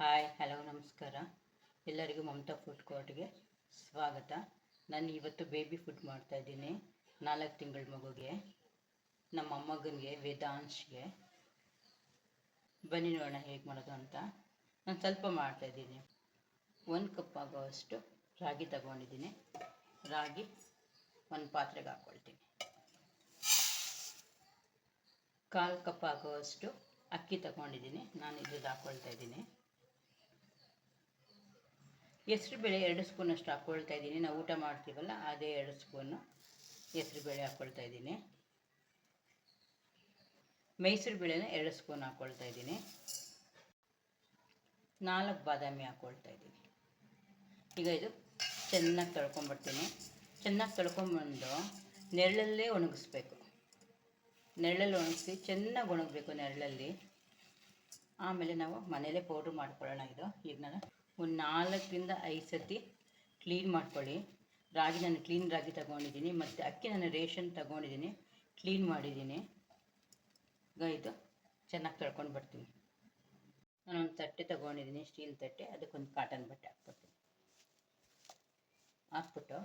Hi, hello, ನಮಸ್ಕಾರ. ಎಲ್ಲರಿಗೂ Mamata food ಕೋರ್ಟ್ಗೆ ಸ್ವಾಗತ. ನಾನು ಇವತ್ತು ಬೇಬಿ ಫುಡ್ ಮಾಡ್ತಾ ಇದ್ದೀನಿ. ನಾಲ್ಕು ತಿಂಗಳ ಮಗುಗೆ, ನಮ್ಮ ಅಮ್ಮಗನಿಗೆ, ವೇದಾಂಶ್ಗೆ. ಬನ್ನಿ ನೋಡೋಣ ಹೇಗೆ ಮಾಡೋದು ಅಂತ. ನಾನು ಸ್ವಲ್ಪ ಮಾಡ್ತಾಯಿದ್ದೀನಿ ಒಂದು ಕಪ್ ಆಗೋವಷ್ಟು ರಾಗಿ ತಗೊಂಡಿದ್ದೀನಿ. ರಾಗಿ ಒಂದು ಪಾತ್ರೆಗೆ ಹಾಕ್ಕೊಳ್ತೀನಿ ಕಾಲು ಕಪ್ ಆಗುವಷ್ಟು ಅಕ್ಕಿ ತಗೊಂಡಿದ್ದೀನಿ. ನಾನು ಇದ್ರದ್ದು ಹಾಕ್ಕೊಳ್ತಾ ಇದ್ದೀನಿ. ಹೆಸ್ರು ಬೇಳೆ ಎರಡು ಸ್ಪೂನಷ್ಟು ಹಾಕ್ಕೊಳ್ತಾ ಇದ್ದೀನಿ. ನಾವು ಊಟ ಮಾಡ್ತೀವಲ್ಲ, ಅದೇ ಎರಡು ಸ್ಪೂನು ಹೆಸ್ರು ಬೇಳೆ ಹಾಕ್ಕೊಳ್ತಾ ಇದ್ದೀನಿ. ಮೈಸೂರು ಬೇಳೆನ ಎರಡು ಸ್ಪೂನ್ ಹಾಕ್ಕೊಳ್ತಾ ಇದ್ದೀನಿ. ನಾಲ್ಕು ಬಾದಾಮಿ ಹಾಕ್ಕೊಳ್ತಾ ಇದ್ದೀನಿ. ಈಗ ಇದು ಚೆನ್ನಾಗಿ ತೊಳ್ಕೊಂಬರ್ತೀನಿ ಚೆನ್ನಾಗಿ ತೊಳ್ಕೊಂಬಂದು ನೆರಳಲ್ಲೇ ಒಣಗಿಸ್ಬೇಕು. ನೆರಳಲ್ಲಿ ಒಣಗಿಸಿ ಚೆನ್ನಾಗಿ ಒಣಗಬೇಕು ನೆರಳಲ್ಲಿ. ಆಮೇಲೆ ನಾವು ಮನೇಲೇ ಪೌಡ್ರ್ ಮಾಡ್ಕೊಳ್ಳೋಣ ಇದು. ಈಗ ನಾನು ಒಂದು ನಾಲ್ಕರಿಂದ ಐದು ಸತಿ ಕ್ಲೀನ್ ಮಾಡ್ಕೊಳ್ಳಿ. ರಾಗಿ ನಾನು ಕ್ಲೀನ್ ರಾಗಿ ತಗೊಂಡಿದ್ದೀನಿ, ಮತ್ತು ಅಕ್ಕಿ ನಾನು ರೇಷನ್ ತಗೊಂಡಿದ್ದೀನಿ ಕ್ಲೀನ್ ಮಾಡಿದ್ದೀನಿ. ಈಗ ಇದು ಚೆನ್ನಾಗಿ ತೊಳ್ಕೊಂಡು ಬರ್ತೀನಿ. ನಾನೊಂದು ತಟ್ಟೆ ತಗೊಂಡಿದ್ದೀನಿ ಸ್ಟೀಲ್ ತಟ್ಟೆ, ಅದಕ್ಕೊಂದು ಕಾಟನ್ ಬಟ್ಟೆ ಹಾಕ್ಬಿಡ್ತೀನಿ. ಹಾಕ್ಬಿಟ್ಟು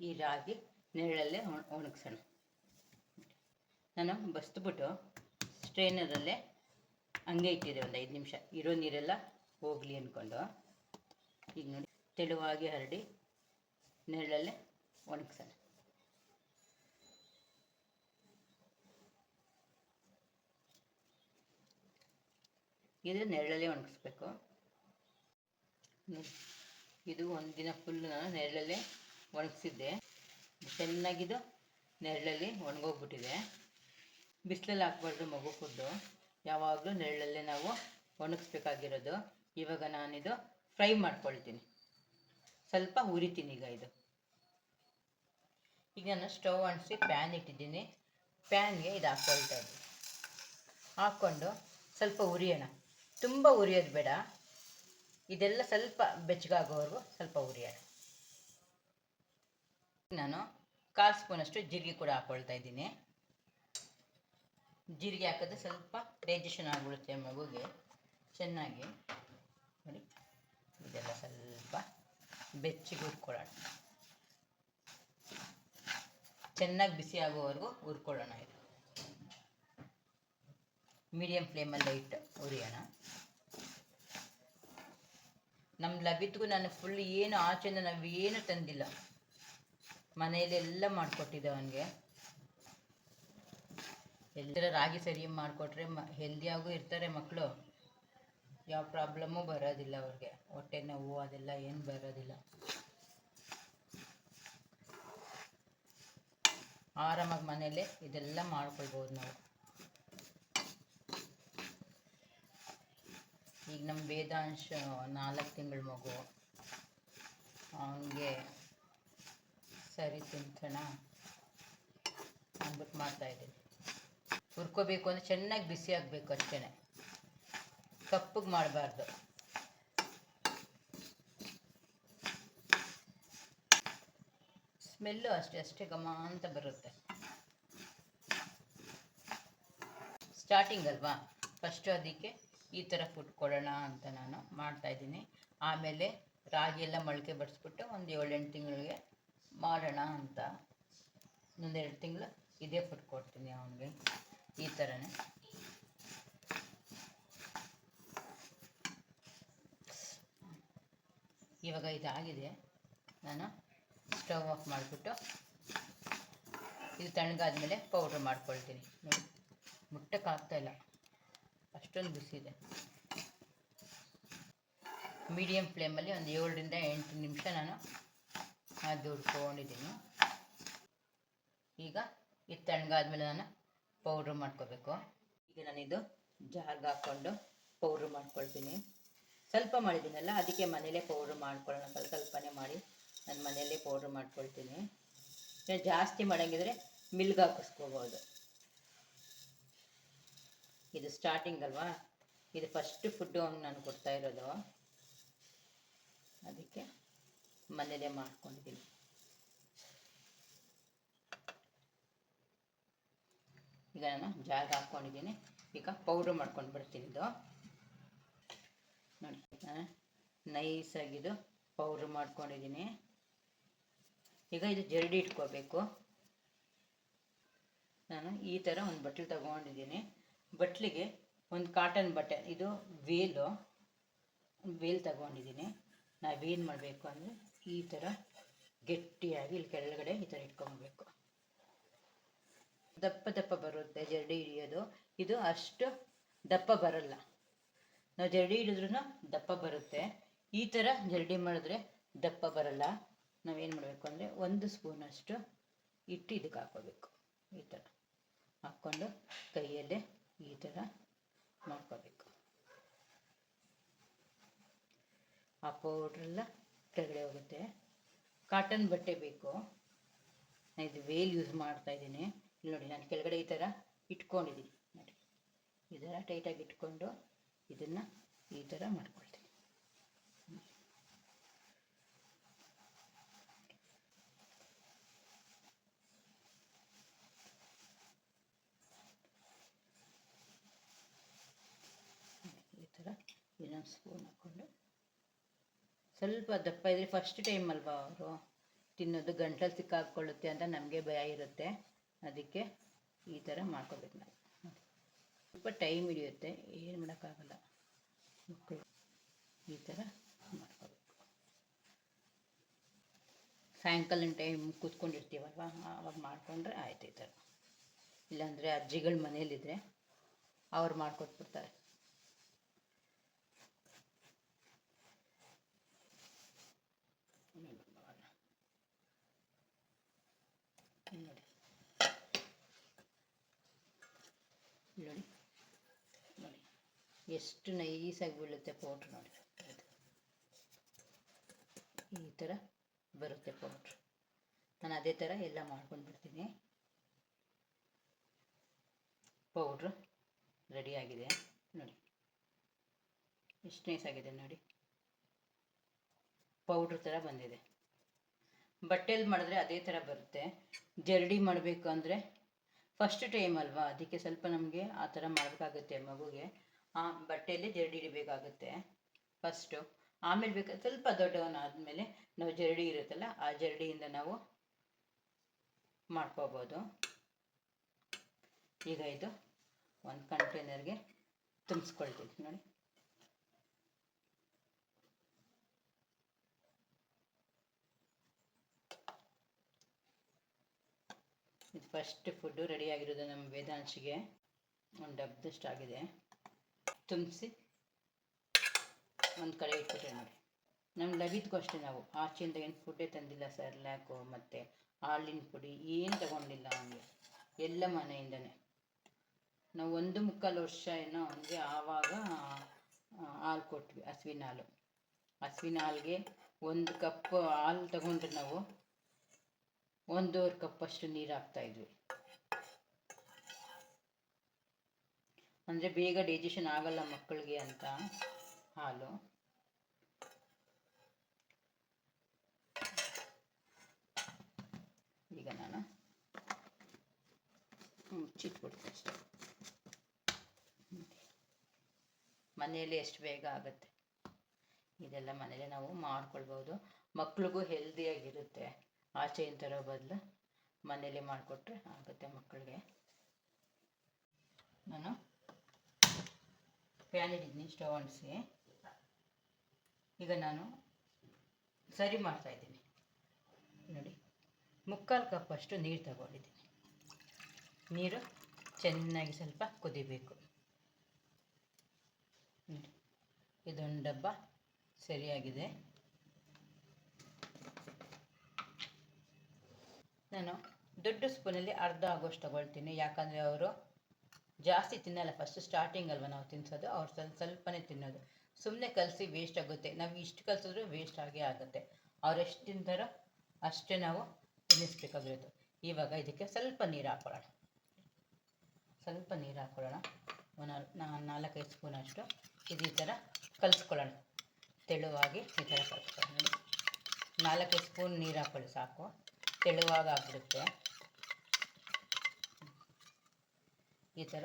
ಈ ರಾಗಿ ನೆರಳಲ್ಲೇ ಒಣ ಒಣಗಿಸೋಣ. ನಾನು ಬಸ್ದುಬಿಟ್ಟು ಸ್ಟ್ರೈನರಲ್ಲೇ ಹಂಗೆ ಇಟ್ಟಿದೆ ಒಂದು ಐದು ನಿಮಿಷ. ಇರೋ ನೀರೆಲ್ಲ ಹೋಗಲಿ ಅಂದ್ಕೊಂಡು ಈಗ ನೋಡಿ, ತೆಳುವಾಗಿ ಹರಡಿ ನೆರಳಲ್ಲೇ ಒಣಗಿಸೋಣ. ಇದು ನೆರಳಲ್ಲೇ ಒಣಗಿಸ್ಬೇಕು. ಇದು ಒಂದು ದಿನ ಫುಲ್ ನಾನು ನೆರಳಲ್ಲೇ ಒಣಗಿಸಿದ್ದೆ. ಚೆನ್ನಾಗಿದ್ದು ನೆರಳಲ್ಲಿ ಒಣಗೋಗ್ಬಿಟ್ಟಿದೆ. ಬಿಸಿಲಲ್ಲಿ ಹಾಕ್ಬಾರ್ದು ಮಗು ಫುಡ್ಡು ಯಾವಾಗಲೂ ನೆರಳಲ್ಲೇ ನಾವು ಒಣಗಿಸ್ಬೇಕಾಗಿರೋದು. ಇವಾಗ ನಾನಿದು ಫ್ರೈ ಮಾಡ್ಕೊಳ್ತೀನಿ. ಸ್ವಲ್ಪ ಹುರಿತೀನಿ ಈಗ ಇದು. ಈಗ ನಾನು ಸ್ಟವ್ ಅಂಟಿಸಿ ಪ್ಯಾನ್ ಇಟ್ಟಿದ್ದೀನಿ. ಪ್ಯಾನ್ಗೆ ಇದು ಹಾಕ್ಕೊಳ್ತಾ ಇದ್ದೀನಿ ಹಾಕ್ಕೊಂಡು ಸ್ವಲ್ಪ ಉರಿಯೋಣ ತುಂಬ ಉರಿಯೋದು ಬೇಡ. ಇದೆಲ್ಲ ಸ್ವಲ್ಪ ಬೆಚ್ಚಗಾಗೋವರೆಗೂ ಸ್ವಲ್ಪ ಉರಿಯೋಣ ನಾನು ಕಾಲು ಸ್ಪೂನಷ್ಟು ಜೀರಿಗೆ ಕೂಡ ಹಾಕ್ಕೊಳ್ತಾ ಇದ್ದೀನಿ. ಜೀರಿಗೆ ಹಾಕಿದ್ರೆ ಸ್ವಲ್ಪ ಡೈಜೆಷನ್ ಆಗಿಬಿಡುತ್ತೆ ಮಗುಗೆ ಚೆನ್ನಾಗಿ. ನೋಡಿ, ಇದೆಲ್ಲ ಸ್ವಲ್ಪ ಬೆಚ್ಚಿಗೆ ಹುರ್ಕೊಳ್ಳೋಣ. ಚೆನ್ನಾಗಿ ಬಿಸಿ ಆಗೋವರೆಗೂ ಹುರ್ಕೊಳ್ಳೋಣ ಇದು. ಮೀಡಿಯಮ್ ಫ್ಲೇಮಲ್ಲಿ ಇಟ್ಟು ಹುರಿಯೋಣ. ನಮ್ಮ ಲಭಿತ್ಗೂ ನಾನು ಫುಲ್ ಏನು ಆಚೆಯಿಂದ ನಾವು ಏನು ತಂದಿಲ್ಲ. ಮನೆಯಲ್ಲೆಲ್ಲ ಮಾಡಿಕೊಟ್ಟಿದ್ದೆ ಅವನಿಗೆ. ಎಲ್ಲರ ರಾಗಿ ಸರಿ ಮಾಡಿಕೊಟ್ರೆ ಮ, ಹೆಲ್ದಿಯಾಗೂ ಇರ್ತಾರೆ ಮಕ್ಕಳು ಯಾವ ಪ್ರಾಬ್ಲಮ್ಮು ಬರೋದಿಲ್ಲ ಅವ್ರಿಗೆ. ಹೊಟ್ಟೆ ನೋವು ಅದೆಲ್ಲ ಏನು ಬರೋದಿಲ್ಲ. ಆರಾಮಾಗಿ ಮನೇಲೆ ಇದೆಲ್ಲ ಮಾಡ್ಕೊಳ್ಬೋದು ನಾವು. ಈಗ ನಮ್ಮ ವೇದಾಂಶ ನಾಲ್ಕು ತಿಂಗಳ ಮಗು. ಅವನಿಗೆ ಸರಿ ತಿಂತಣ ಅಂದ್ಬಿಟ್ಟು ಮಾಡ್ತಾಯಿದ್ದೀನಿ ಹುರ್ಕೋಬೇಕು ಅಂದರೆ ಚೆನ್ನಾಗಿ ಬಿಸಿ ಆಗಬೇಕು ಅಷ್ಟೇ ಕಪ್ಪಗೆ ಮಾಡಬಾರ್ದು. ಸ್ಮೆಲ್ಲು ಅಷ್ಟೇ ಅಷ್ಟೇ ಘಮ ಅಂತ ಬರುತ್ತೆ. ಸ್ಟಾರ್ಟಿಂಗ್ ಅಲ್ವಾ? ಫಸ್ಟು ಅದಕ್ಕೆ ಈ ಥರ ಫುಡ್ ಕೊಡೋಣ ಅಂತ ನಾನು ಮಾಡ್ತಾಯಿದ್ದೀನಿ ಆಮೇಲೆ ರಾಗಿ ಎಲ್ಲ ಮೊಳಕೆ ಬಡಿಸ್ಬಿಟ್ಟು ಒಂದು ಏಳೆಂಟು ತಿಂಗಳಿಗೆ ಮಾಡೋಣ ಅಂತ. ಒಂದೆರಡು ತಿಂಗಳು ಇದೇ ಫುಡ್ ಕೊಡ್ತೀನಿ ಅವನಿಗೆ. ಈ ಥರನೇ ಇವಾಗ ಇದಾಗಿದೆ. ನಾನು ಸ್ಟವ್ ಆಫ್ ಮಾಡಿಬಿಟ್ಟು ಇದು ತಣ್ಣಗಾದ್ಮೇಲೆ ಪೌಡ್ರ್ ಮಾಡ್ಕೊಳ್ತೀನಿ. ನೋಡಿ ಮುಟ್ಟಕ್ಕಾಗ್ತಾಯಿಲ್ಲ ಅಷ್ಟೊಂದು ಬಿಸಿ ಇದೆ ಮೀಡಿಯಮ್ ಫ್ಲೇಮಲ್ಲಿ ಒಂದು ಏಳರಿಂದ ಎಂಟು ನಿಮಿಷ ನಾನು ಅದು ಹುಡ್ಕೊಂಡಿದ್ದೀನಿ ಈಗ ಇದು ತಣ್ಣಗಾದ್ಮೇಲೆ ನಾನು ಪೌಡ್ರ್ ಮಾಡ್ಕೋಬೇಕು. ಈಗ ನಾನಿದು ಜಾರ್ಗೆ ಹಾಕ್ಕೊಂಡು ಪೌಡ್ರ್ ಮಾಡ್ಕೊಳ್ತೀನಿ. ಸ್ವಲ್ಪ ಮಾಡಿದ್ದೀನಲ್ಲ, ಅದಕ್ಕೆ ಮನೇಲೇ ಪೌಡ್ರ್ ಮಾಡ್ಕೊಳ್ಳೋಣ. ಸ್ವಲ್ಪ ಸ್ವಲ್ಪನೇ ಮಾಡಿ, ನಾನು ಮನೆಯಲ್ಲೇ ಪೌಡ್ರ್ ಮಾಡ್ಕೊಳ್ತೀನಿ. ಜಾಸ್ತಿ ಮಾಡೋಂಗಿದ್ರೆ ಮಿಲ್ಗೆ ಹಾಕಿಸ್ಕೋಬೋದು. ಇದು ಸ್ಟಾರ್ಟಿಂಗ್ ಅಲ್ವಾ? ಇದು ಫಸ್ಟ್ ಫುಡ್ಡು ನಾನು ಕೊಡ್ತಾ ಇರೋದು. ಅದಕ್ಕೆ ಮನೇಲೇ ಮಾಡ್ಕೊಂಡಿದ್ದೀನಿ. ಈಗ ನಾನು ಜಾಗ ಹಾಕ್ಕೊಂಡಿದ್ದೀನಿ. ಈಗ ಪೌಡ್ರ್ ಮಾಡ್ಕೊಂಡು ಬರ್ತೀನಿ ಇದು. ನೋಡಿ ನೈಸಾಗಿದು ಪೌಡ್ರ್ ಮಾಡ್ಕೊಂಡಿದ್ದೀನಿ. ಈಗ ಇದು ಜರಡಿ ಇಟ್ಕೋಬೇಕು. ನಾನು ಈ ಥರ ಒಂದು ಬಟ್ಲು ತಗೊಂಡಿದ್ದೀನಿ. ಬಟ್ಲಿಗೆ ಒಂದು ಕಾಟನ್ ಬಟ್ಟೆ, ಇದು ವೇಲು ವೇಲ್ ತಗೊಂಡಿದ್ದೀನಿ. ನಾವೇನು ಮಾಡಬೇಕು ಅಂದರೆ ಈ ಥರ ಗಟ್ಟಿಯಾಗಿ ಇಲ್ಲಿ ಕೆಳಗಡೆ ಈ ಥರ ಇಟ್ಕೊಬೇಕು. ದಪ್ಪ ದಪ್ಪ ಬರುತ್ತೆ ಜರಡಿ ಹಿಡಿಯೋದು. ಇದು ಅಷ್ಟು ದಪ್ಪ ಬರಲ್ಲ. ನಾವು ಜರಡಿ ಹಿಡಿದ್ರೂ ದಪ್ಪ ಬರುತ್ತೆ. ಈ ಥರ ಜರಡಿ ಮಾಡಿದ್ರೆ ದಪ್ಪ ಬರಲ್ಲ. ನಾವೇನು ಮಾಡಬೇಕು ಅಂದರೆ ಒಂದು ಸ್ಪೂನಷ್ಟು ಇಟ್ಟು ಇದಕ್ಕೆ ಹಾಕೋಬೇಕು. ಈ ಥರ ಹಾಕ್ಕೊಂಡು ಕೈಯಲ್ಲೇ ಈ ಥರ ಮಾಡ್ಕೋಬೇಕು. ಆ ಪೌಡ್ರೆಲ್ಲ ಕೆಳಗಡೆ ಹೋಗುತ್ತೆ. ಕಾಟನ್ ಬಟ್ಟೆ ಬೇಕು. ಇದು ವೇಲ್ ಯೂಸ್ ಮಾಡ್ತಾ ಇದ್ದೀನಿ. ನೋಡಿ, ನಾನು ಕೆಳಗಡೆ ಈ ಥರ ಇಟ್ಕೊಂಡಿದ್ದೀನಿ. ನೋಡಿ, ಈ ಥರ ಟೈಟಾಗಿ ಇಟ್ಕೊಂಡು ಇದನ್ನು ಈ ಥರ ಮಾಡ್ಕೊಳ್ತೀನಿ. ಈ ಥರ ಇನ್ನೊಂದು ಸ್ಪೂನ್ ಹಾಕ್ಕೊಂಡು ಸ್ವಲ್ಪ ದಪ್ಪ ಇದ್ರೆ ಫಸ್ಟ್ ಟೈಮ್ ಅಲ್ವಾ ಅವರು? ತಿನ್ನೋದು ಗಂಟಲು ಸಿಕ್ಕಾಕೊಳ್ಳುತ್ತೆ ಅಂತ ನಮಗೆ ಭಯ ಇರುತ್ತೆ. ಅದಕ್ಕೆ ಈ ಥರ ಮಾಡ್ಕೋಬೇಕು ನಾವು. ಸ್ವಲ್ಪ ಟೈಮ್ ಹಿಡಿಯುತ್ತೆ, ಏನು ಮಾಡೋಕ್ಕಾಗಲ್ಲ. ಮಕ್ಕಳು ಈ ಥರ ಮಾಡ್ಕೋಬೇಕು. ಸಾಯಂಕಾಲ ಟೈಮ್ ಕೂತ್ಕೊಂಡಿರ್ತೀವಲ್ವ, ಆವಾಗ ಮಾಡಿಕೊಂಡ್ರೆ ಆಯ್ತು ಈ ಥರ. ಇಲ್ಲಾಂದರೆ ಅಜ್ಜಿಗಳ ಮನೇಲಿದ್ರೆ ಅವ್ರು ಮಾಡಿಕೊಟ್ಬಿಡ್ತಾರೆ. ನೋಡಿ ನೋಡಿ ಎಷ್ಟು ನೈಸಾಗಿ ಬೀಳುತ್ತೆ ಪೌಡ್ರ್ ನೋಡಿ. ಈ ಥರ ಬರುತ್ತೆ ಪೌಡ್ರ್ ನಾನು ಅದೇ ಥರ ಎಲ್ಲ ಮಾಡ್ಕೊಂಡು ಬಿಡ್ತೀನಿ. ಪೌಡ್ರ್ ರೆಡಿ ಆಗಿದೆ ನೋಡಿ. ಎಷ್ಟು ನೈಸಾಗಿದೆ ನೋಡಿ. ಪೌಡ್ರ್ ಥರ ಬಂದಿದೆ. ಬಟ್ಟೆಯಲ್ಲಿ ಮಾಡಿದ್ರೆ ಅದೇ ಥರ ಬರುತ್ತೆ. ಜರಡಿ ಮಾಡಬೇಕು ಅಂದರೆ ಫಸ್ಟ್ ಟೈಮ್ ಅಲ್ವಾ? ಅದಕ್ಕೆ ಸ್ವಲ್ಪ ನಮಗೆ ಆ ಥರ ಮಾಡಬೇಕಾಗುತ್ತೆ ಮಗುಗೆ. ಆ, ಬಟ್ಟೆಯಲ್ಲಿ ಜರಡಿ ಹಿಡಿಬೇಕಾಗುತ್ತೆ ಫಸ್ಟು ಆಮೇಲೆ ಬೇಕಾ, ಸ್ವಲ್ಪ ದೊಡ್ಡವನಾದಮೇಲೆ ನಾವು ಜರಡಿ ಇರುತ್ತಲ್ಲ, ಆ ಜರಡಿಯಿಂದ ನಾವು ಮಾಡ್ಕೋಬೋದು. ಈಗ ಇದು ಒಂದು ಕಂಟೈನರ್ಗೆ ತುಂಬಿಸ್ಕೊಳ್ತೀವಿ ನೋಡಿ. ಇದು ಫಸ್ಟ್ ಫುಡ್ಡು ರೆಡಿಯಾಗಿರೋದು ನಮ್ಮ ವೇದಾಂಶಿಗೆ. ಒಂದು ಡಬ್ಬದಷ್ಟು ಆಗಿದೆ ತುಂಬಿಸಿ ಒಂದು ಕಡೆ ಇಟ್ಬಿಟ್ರೆ ನೋಡಿ. ನಮ್ಮ ಲಭಿದ್ಕು ಅಷ್ಟೇ ನಾವು. ಆಚೆಯಿಂದ ಏನು ಫುಡ್ಡೇ ತಂದಿಲ್ಲ ಸರ್ ಲ್ಯಾಕು ಮತ್ತು ಹಾಲಿನ ಪುಡಿ ಏನು ತಗೊಂಡಿಲ್ಲ ಅವನಿಗೆ. ಎಲ್ಲ ಮನೆಯಿಂದನೇ. ನಾವು ಒಂದು ಮುಕ್ಕಾಲು ವರ್ಷ ಏನೋ ಅವನಿಗೆ ಆವಾಗ ಹಾಲು ಕೊಟ್ವಿ, ಹಸುವಿನ ಹಾಲು. ಹಸುವಿನ ಹಾಲಿಗೆ ಒಂದು ಕಪ್ ಹಾಲು ತಗೊಂಡ್ರೆ ನಾವು, ಒಂದೂವರೆ ಕಪ್ಪಷ್ಟು ನೀರು ಹಾಕ್ತಾ ಅಂದರೆ ಬೇಗ ಡೈಜೆಷನ್ ಆಗಲ್ಲ ಮಕ್ಕಳಿಗೆ ಅಂತ ಹಾಲು. ಈಗ ನಾನು ಮುಚ್ಚಿಟ್ಬಿಡ್ತೀನಿ ಮನೆಯಲ್ಲಿ ಎಷ್ಟು ಬೇಗ ಆಗುತ್ತೆ? ಇದೆಲ್ಲ ಮನೇಲಿ ನಾವು ಮಾಡ್ಕೊಳ್ಬೋದು ಮಕ್ಳಿಗೂ ಹೆಲ್ದಿಯಾಗಿರುತ್ತೆ. ಆಚೆಯಿಂದ ತರೋ ಬದಲು ಮನೇಲಿ ಮಾಡಿಕೊಟ್ರೆ ಆಗುತ್ತೆ ಮಕ್ಕಳಿಗೆ. ನಾನು ಪ್ಯಾನ್ ಇಟ್ಟಿದ್ದೀನಿ ಸ್ಟವ್ ಅಂಟಿಸಿ. ಈಗ ನಾನು ಸರಿ ಮಾಡ್ತಾ ಇದ್ದೀನಿ. ನೋಡಿ, ಮುಕ್ಕಾಲು ಕಪ್ಪಷ್ಟು ನೀರು ತಗೊಂಡಿದ್ದೀನಿ. ನೀರು ಚೆನ್ನಾಗಿ ಸ್ವಲ್ಪ ಕುದಿಬೇಕು. ನೋಡಿ, ಇದೊಂದು ಡಬ್ಬ ಸರಿಯಾಗಿದೆ. ನಾನು ದೊಡ್ಡ ಸ್ಪೂನಲ್ಲಿ ಅರ್ಧ ಆಗೋಷ್ಟು ತಗೊಳ್ತೀನಿ. ಯಾಕಂದರೆ ಅವರು ಜಾಸ್ತಿ ತಿನ್ನಲ್ಲ. ಫಸ್ಟ್ ಸ್ಟಾರ್ಟಿಂಗ್ ಅಲ್ವಾ ನಾವು ತಿನ್ಸೋದು, ಅವ್ರು ಸ್ವಲ್ಪ ಸ್ವಲ್ಪನೇ ತಿನ್ನೋದು. ಸುಮ್ಮನೆ ಕಲಸಿ ವೇಸ್ಟ್ ಆಗುತ್ತೆ. ನಾವು ಇಷ್ಟು ಕಲಿಸಿದ್ರು ವೇಸ್ಟ್ ಆಗೇ ಆಗುತ್ತೆ. ಅವ್ರು ಎಷ್ಟು ತಿಂತಾರೋ ಅಷ್ಟೇ ನಾವು ತಿನ್ನಿಸ್ಬೇಕಾಗಿರೋದು ಇವಾಗ ಇದಕ್ಕೆ ಸ್ವಲ್ಪ ನೀರು ಹಾಕೊಳ್ಳೋಣ. ಸ್ವಲ್ಪ ನೀರು ಹಾಕೊಳ್ಳೋಣ. ಒಂದು ನಾಲ್ಕೈದು ಸ್ಪೂನ್ ಅಷ್ಟು. ಇದು ಈ ಥರ ಕಲಿಸ್ಕೊಳ್ಳೋಣ. ತೆಳುವಾಗಿ ಈ ಥರ ಕಲಿಸ್ಕೊಳ್ಳೋಣ. ನಾಲ್ಕೈದು ಸ್ಪೂನ್ ನೀರು ಹಾಕೊಳ್ಳಿ ಸಾಕು. ತೆಳುವಾಗಿ ಆಗ್ಬಿಡುತ್ತೆ. ಈ ಥರ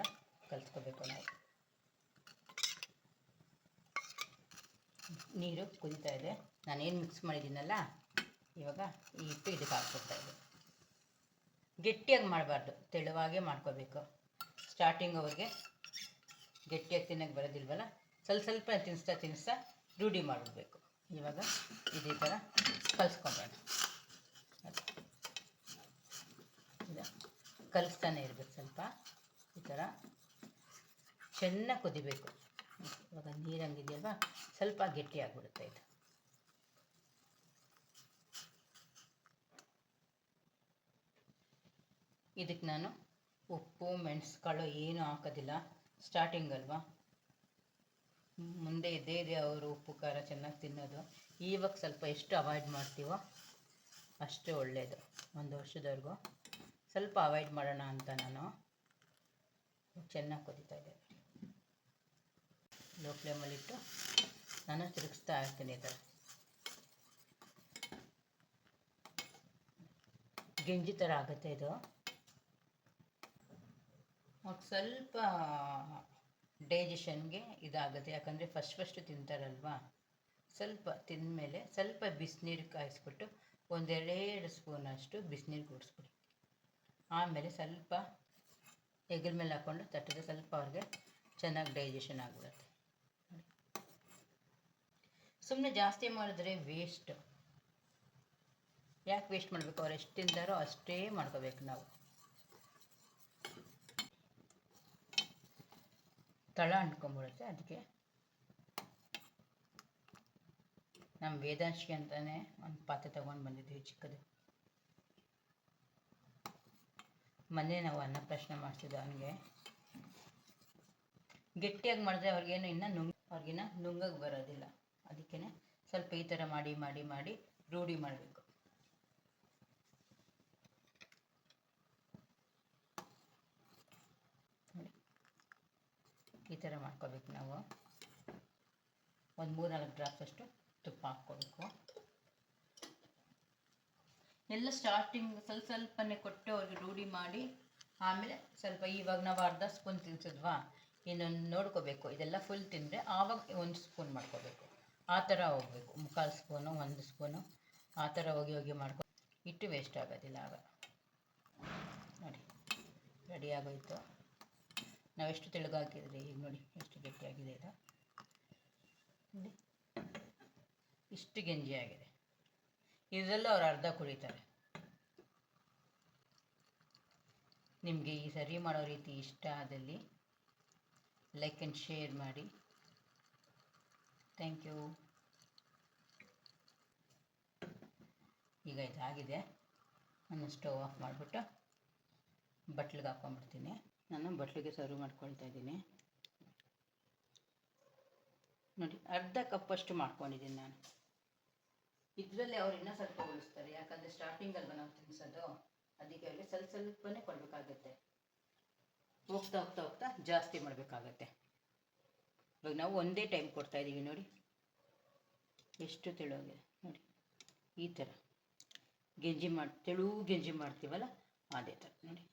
ಕಲಿಸ್ಕೋಬೇಕು ನಾವು. ನೀರು ಕುದೀತಾ ಇದೆ. ನಾನೇನು ಮಿಕ್ಸ್ ಮಾಡಿದ್ದೀನಲ್ಲ, ಇವಾಗ ಈ ಹಿಟ್ಟು ಇದಕ್ಕೆ ಹಾಕ್ಕೊಡ್ತಾ ಇದೆ ಗಟ್ಟಿಯಾಗಿ ಮಾಡಬಾರ್ದು, ತೆಳುವಾಗೆ ಮಾಡ್ಕೋಬೇಕು. ಸ್ಟಾರ್ಟಿಂಗ್ ಅವ್ರಿಗೆ ಗಟ್ಟಿಯಾಗಿ ತಿನ್ನೋಕ್ಕೆ ಬರೋದಿಲ್ವಲ್ಲ, ಸ್ವಲ್ಪ ಸ್ವಲ್ಪ ತಿನ್ನಿಸ್ತಾ ತಿನ್ನಿಸ್ತಾ ರೂಢಿ ಮಾಡಿಬಿಡ್ಬೇಕು. ಇವಾಗ ಇದೇ ಥರ ಕಲಿಸ್ಕೊಂಬೇಡ ಇದು ಕಲಿಸ್ತಾನೆ ಇರಬೇಕು ಸ್ವಲ್ಪ. ಈ ಥರ ಚೆನ್ನಾಗಿ ಕುದಿಬೇಕು. ಇವಾಗ ನೀರು ಹಂಗಿದೆಯಲ್ವಾ? ಸ್ವಲ್ಪ ಗಟ್ಟಿ ಆಗಿಬಿಡುತ್ತೆ ಇದು. ಇದಕ್ಕೆ ನಾನು ಉಪ್ಪು, ಮೆಣಸುಕಾಳು ಏನೂ ಹಾಕೋದಿಲ್ಲ. ಸ್ಟಾರ್ಟಿಂಗ್ ಅಲ್ವಾ? ಮುಂದೆ ಇದ್ದೇ ಇದೆ ಅವರು ಉಪ್ಪು, ಖಾರ ಚೆನ್ನಾಗಿ ತಿನ್ನೋದು. ಇವಾಗ ಸ್ವಲ್ಪ ಎಷ್ಟು ಅವಾಯ್ಡ್ ಮಾಡ್ತೀವೋ ಅಷ್ಟೇ ಒಳ್ಳೆಯದು ಒಂದು ವರ್ಷದವರೆಗೂ ಸ್ವಲ್ಪ ಅವಾಯ್ಡ್ ಮಾಡೋಣ ಅಂತ ನಾನು. ಚೆನ್ನಾಗಿ ಕುದೀತಾ ಇದೆ. ಲೋ ಫ್ಲೇಮಲ್ಲಿಟ್ಟು ನಾನು ತಿರುಗಿಸ್ತಾ ಇರ್ತೀನಿ ಥರ ಗೆಂಜಿ ಥರ ಆಗುತ್ತೆ ಇದು. ಸ್ವಲ್ಪ ಡೈಜೆಷನ್ಗೆ ಇದಾಗುತ್ತೆ. ಯಾಕಂದರೆ ಫಸ್ಟ್ ಫಸ್ಟ್ ತಿಂತಾರಲ್ವಾ? ಸ್ವಲ್ಪ ತಿಂದಮೇಲೆ ಸ್ವಲ್ಪ ಬಿಸಿನೀರು ಕಾಯಿಸ್ಬಿಟ್ಟು ಒಂದೆರಡೆರಡು ಸ್ಪೂನಷ್ಟು ಬಿಸಿನೀರು ಕುಡಿಸ್ಬಿಡಿ. ಆಮೇಲೆ ಸ್ವಲ್ಪ ಹೆಗಲ ಮೇಲೆ ಹಾಕ್ಕೊಂಡು ತಟ್ಟಿದ್ರೆ ಸ್ವಲ್ಪ ಅವ್ರಿಗೆ ಚೆನ್ನಾಗಿ ಡೈಜೆಷನ್ ಆಗಿಬಿಡುತ್ತೆ ಸುಮ್ಮನೆ ಜಾಸ್ತಿ ಮಾಡಿದ್ರೆ ವೇಸ್ಟ್ ಯಾಕೆ ವೇಸ್ಟ್ ಮಾಡಬೇಕು? ಅವ್ರು ಎಷ್ಟು ತಿಂತಾರೋ ಅಷ್ಟೇ ಮಾಡ್ಕೋಬೇಕು ನಾವು. ತಳ ಅಂಟ್ಕೊಂಬಿಡುತ್ತೆ ಅದಕ್ಕೆ ನಮ್ಮ ವೇದಾಂಶಿಗೆ ಅಂತಲೇ ಒಂದು ಪಾತ್ರೆ ತೊಗೊಂಡು ಬಂದಿದ್ವಿ ಚಿಕ್ಕದು. ಮೊನ್ನೆ ನಾವು ಅನ್ನಪ್ರಶ್ನೆ ಮಾಡಿಸಿದ್ದು ಅವನಿಗೆ. ಗಟ್ಟಿಯಾಗಿ ಮಾಡಿದ್ರೆ ಅವ್ರಿಗೇನು ಇನ್ನು ನುಂಗ್, ಅವ್ರಿಗಿನ್ನ ನುಂಗಕ್ಕೆ ಬರೋದಿಲ್ಲ. ಅದಕ್ಕೇ ಸ್ವಲ್ಪ ಈ ಥರ ಮಾಡಿ ಮಾಡಿ ಮಾಡಿ ರೂಢಿ ಮಾಡಬೇಕು. ಈ ಥರ ಮಾಡ್ಕೋಬೇಕು ನಾವು. ಒಂದು ಮೂರು ನಾಲ್ಕು ಡ್ರಾಪ್ಸ್ ಅಷ್ಟು ತುಪ್ಪ ಹಾಕ್ಕೋಬೇಕು. ಎಲ್ಲ ಸ್ಟಾರ್ಟಿಂಗ್ ಸ್ವಲ್ಪ ಸ್ವಲ್ಪನೇ ಕೊಟ್ಟು ಅವ್ರಿಗೆ ರೂಢಿ ಮಾಡಿ, ಆಮೇಲೆ ಸ್ವಲ್ಪ ಇವಾಗ ನಾವು ಅರ್ಧ ಸ್ಪೂನ್ ತಿನ್ಸಿದ್ವಾ? ಇನ್ನೊಂದು ನೋಡ್ಕೋಬೇಕು. ಇದೆಲ್ಲ ಫುಲ್ ತಿಂದರೆ ಆವಾಗ ಒಂದು ಸ್ಪೂನ್ ಮಾಡ್ಕೋಬೇಕು. ಆ ಥರ ಹೋಗ್ಬೇಕು. ಮುಕ್ಕಾಲು ಸ್ಪೂನು ಒಂದು ಸ್ಪೂನು ಆ ಥರ ಹೋಗಿ ಹೋಗಿ ಮಾಡ್ಕೊ ಇಟ್ಟು ವೇಸ್ಟ್ ಆಗೋದಿಲ್ಲ ಆಗ. ನೋಡಿ ರೆಡಿ ಆಗೋಯ್ತು. ನಾವೆಷ್ಟು ತೆಳುಗಾಕಿದ್ರಿ? ಈಗ ನೋಡಿ, ಎಷ್ಟು ಗಟ್ಟಿಯಾಗಿದೆ ಇದು. ನೋಡಿ, ಇಷ್ಟು ಗೆಂಜಿ ಆಗಿದೆ ಇದರಲ್ಲೂ ಅವ್ರು ಅರ್ಧ ಕುಡಿತಾರೆ. ನಿಮಗೆ ಈ ಸರಿ ಮಾಡೋ ರೀತಿ ಇಷ್ಟ ಆದಲ್ಲಿ ಲೈಕ್ ಆ್ಯಂಡ್ ಶೇರ್ ಮಾಡಿ. ಥ್ಯಾಂಕ್ ಯು ಈಗ ಇದಾಗಿದೆ. ನಾನು ಸ್ಟೋವ್ ಆಫ್ ಮಾಡಿಬಿಟ್ಟು ಬಟ್ಲಿಗೆ ಹಾಕ್ಕೊಂಡ್ಬಿಡ್ತೀನಿ. ನಾನು ಬಟ್ಲಿಗೆ ಸರ್ವ್ ಮಾಡ್ಕೊಳ್ತಾ ಇದ್ದೀನಿ. ನೋಡಿ, ಅರ್ಧ ಕಪ್ಪಷ್ಟು ಮಾಡ್ಕೊಂಡಿದ್ದೀನಿ ನಾನು. ಇದರಲ್ಲಿ ಅವ್ರು ಇನ್ನೂ ಸ್ವಲ್ಪ ಉಳಿಸ್ತಾರೆ. ಯಾಕಂದರೆ ಅಲ್ವಾ ನಾವು ತಿನ್ಸೋದು? ಅದಕ್ಕೆ ಅವ್ರಿಗೆ ಸ್ವಲ್ಪ ಸ್ವಲ್ಪನೇ ಕೊಡಬೇಕಾಗತ್ತೆ. ಹೋಗ್ತಾ ಹೋಗ್ತಾ ಹೋಗ್ತಾ ಜಾಸ್ತಿ ಮಾಡಬೇಕಾಗತ್ತೆ. ಇವಾಗ ನಾವು ಒಂದೇ ಟೈಮ್ ಕೊಡ್ತಾ ಇದ್ದೀವಿ ನೋಡಿ. ಎಷ್ಟು ತೆಳುವಾಗಿದೆ. ನೋಡಿ, ಈ ಥರ ಗೆಂಜಿ ಮಾಡಿ, ತೆಳು ಗೆಂಜಿ ಮಾಡ್ತೀವಲ್ಲ, ಅದೇ ಥರ ನೋಡಿ.